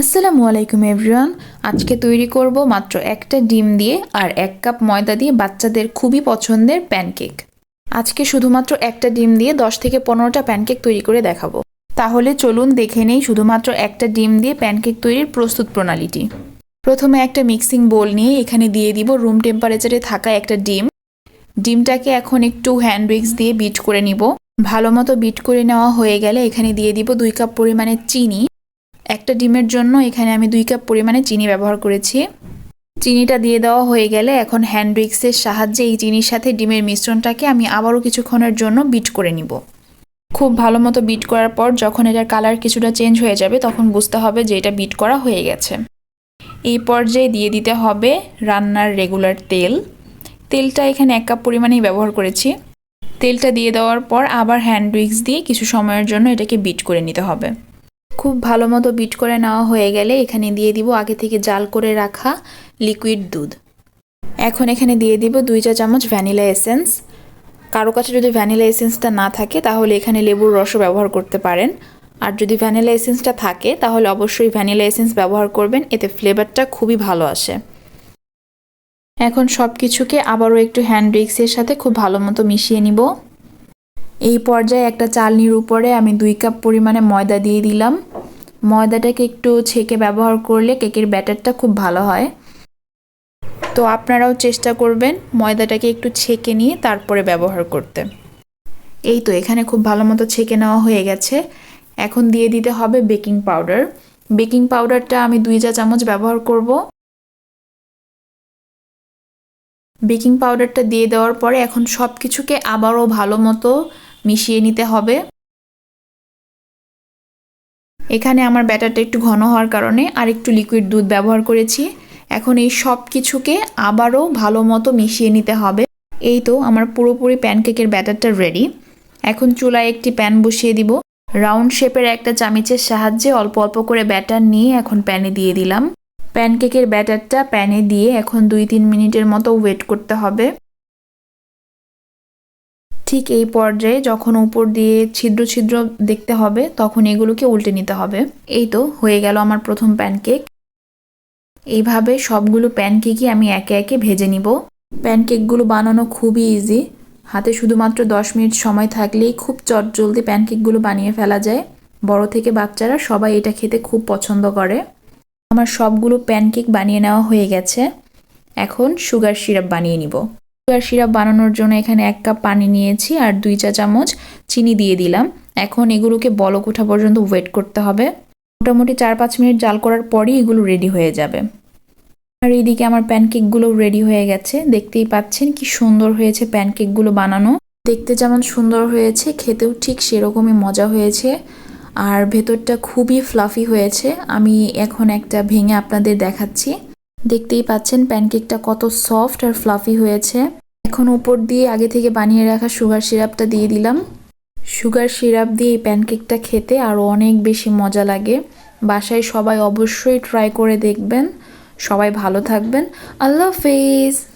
আসসালামু আলাইকুম এভরিওয়ান। আজকে তৈরি করব মাত্র একটা ডিম দিয়ে আর এক কাপ ময়দা দিয়ে বাচ্চাদের খুবই পছন্দের প্যানকেক। আজকে শুধুমাত্র একটা ডিম দিয়ে দশ থেকে পনেরোটা প্যানকেক তৈরি করে দেখাবো। তাহলে চলুন দেখে নেই শুধুমাত্র একটা ডিম দিয়ে প্যানকেক তৈরির প্রস্তুত প্রণালীটি। প্রথমে একটা মিক্সিং বোল নিয়ে এখানে দিয়ে দিব রুম টেম্পারেচারে থাকা একটা ডিম। ডিমটাকে এখন একটু হ্যান্ড উইক্স দিয়ে বিট করে নিব। ভালো মতো বিট করে নেওয়া হয়ে গেলে এখানে দিয়ে দিব দুই কাপ পরিমাণে চিনি। একটা ডিমের জন্য এখানে আমি দুই কাপ পরিমাণে চিনি ব্যবহার করেছি। চিনিটা দিয়ে দেওয়া হয়ে গেলে এখন হ্যান্ড উইক্সের সাহায্যে এই চিনির সাথে ডিমের মিশ্রণটাকে আমি আবারও কিছুক্ষণের জন্য বিট করে নিব। খুব ভালো মতো বিট করার পর যখন এটার কালার কিছুটা চেঞ্জ হয়ে যাবে তখন বুঝতে হবে যে এটা বিট করা হয়ে গেছে। এই পর্যায়ে দিয়ে দিতে হবে রান্নার রেগুলার তেল। তেলটা এখানে এক কাপ পরিমাণেই ব্যবহার করেছি। তেলটা দিয়ে দেওয়ার পর আবার হ্যান্ড উইক্স দিয়ে কিছু সময়ের জন্য এটাকে বিট করে নিতে হবে। খুব ভালো মতো বিট করে নেওয়া হয়ে গেলে এখানে দিয়ে দিব আগে থেকে জাল করে রাখা লিকুইড দুধ। এখন এখানে দিয়ে দিব দুই চা চামচ ভ্যানিলা এসেন্স। কারও কাছে যদি ভ্যানিলা এসেন্সটা না থাকে তাহলে এখানে লেবুর রসও ব্যবহার করতে পারেন। আর যদি ভ্যানিলা এসেন্সটা থাকে তাহলে অবশ্যই ভ্যানিলা এসেন্স ব্যবহার করবেন, এতে ফ্লেভারটা খুবই ভালো আসে। এখন সব কিছুকে আবারও একটু হ্যান্ড রিক্সের সাথে খুব ভালো মতো মিশিয়ে নিব। এই পর্যায়ে একটা চালনির উপরে আমি দুই কাপ পরিমাণে ময়দা দিয়ে দিলাম। ময়দাটাকে একটু ছেঁকে ব্যবহার করলে কেকের ব্যাটারটা খুব ভালো হয়। তো আপনারাও চেষ্টা করবেন ময়দাটাকে একটু ছেঁকে নিয়ে তারপরে ব্যবহার করতে। এই তো এখানে খুব ভালো মতো ছেঁকে নেওয়া হয়ে গেছে। এখন দিয়ে দিতে হবে বেকিং পাউডার। বেকিং পাউডারটা আমি দুই চা চামচ ব্যবহার করব। বেকিং পাউডারটা দিয়ে দেওয়ার পরে এখন সব কিছুকে আবারও ভালো মতো মিশিয়ে নিতে হবে। এখানে আমার ব্যাটারটা একটু ঘন হওয়ার কারণে আর একটু লিকুইড দুধ ব্যবহার করেছি। এখন এই সব কিছুকে আবারও ভালো মতো মিশিয়ে নিতে হবে। এই তো আমার পুরোপুরি প্যানকেকের ব্যাটারটা রেডি এখন চুলায় একটি প্যান বসিয়ে দিব। রাউন্ড শেপের একটা চামিচের সাহায্যে অল্প অল্প করে ব্যাটার নিয়ে এখন প্যানে দিয়ে দিলাম। প্যানকেকের ব্যাটারটা প্যানে দিয়ে এখন দুই তিন মিনিটের মতো ওয়েট করতে হবে। ঠিক এই পর্যায়ে যখন উপর দিয়ে ছিদ্র ছিদ্র দেখতে হবে, তখন এগুলোকে উল্টে নিতে হবে। এই তো হয়ে গেল আমার প্রথম প্যানকেক। এইভাবে সবগুলো প্যানকেকই আমি একে একে ভেজে নিব। প্যানকেকগুলো বানানো খুবই ইজি হাতে শুধুমাত্র দশ মিনিট সময় থাকলেই খুব চট জলদি প্যানকেকগুলো বানিয়ে ফেলা যায়। বড় থেকে বাচ্চারা সবাই এটা খেতে খুব পছন্দ করে। আমার সবগুলো প্যানকেক বানিয়ে নেওয়া হয়ে গেছে। এখন সুগার সিরাপ বানিয়ে নিব। সুগার সিরাপ বানানোর জন্য এখানে এক কাপ পানি নিয়েছি আর দুই চা চামচ চিনি দিয়ে দিলাম। এখন এগুলোকে বলক ওঠা পর্যন্ত ওয়েট করতে হবে। মোটামুটি চার পাঁচ মিনিট জাল করার পরই এগুলো রেডি হয়ে যাবে। আর এইদিকে আমার প্যানকেকগুলো রেডি হয়ে গেছে। দেখতেই পাচ্ছেন কি সুন্দর হয়েছে প্যানকেকগুলো বানানো। দেখতে যেমন সুন্দর হয়েছে, খেতেও ঠিক সেরকমই মজা হয়েছে। আর ভেতরটা খুবই ফ্লাফি হয়েছে। আমি এখন একটা ভেঙে আপনাদের দেখাচ্ছি। দেখতেই পাচ্ছেন প্যানকেকটা কত সফট আর ফ্লাফি হয়েছে। এখন উপর দিয়ে আগে থেকে বানিয়ে রাখা সুগার সিরাপটা দিয়ে দিলাম। সুগার সিরাপ দিয়ে এই প্যানকেকটা খেতে আরও অনেক বেশি মজা লাগে। বাসায় সবাই অবশ্যই ট্রাই করে দেখবেন। সবাই ভালো থাকবেন। আল্লাহ হাফেজ।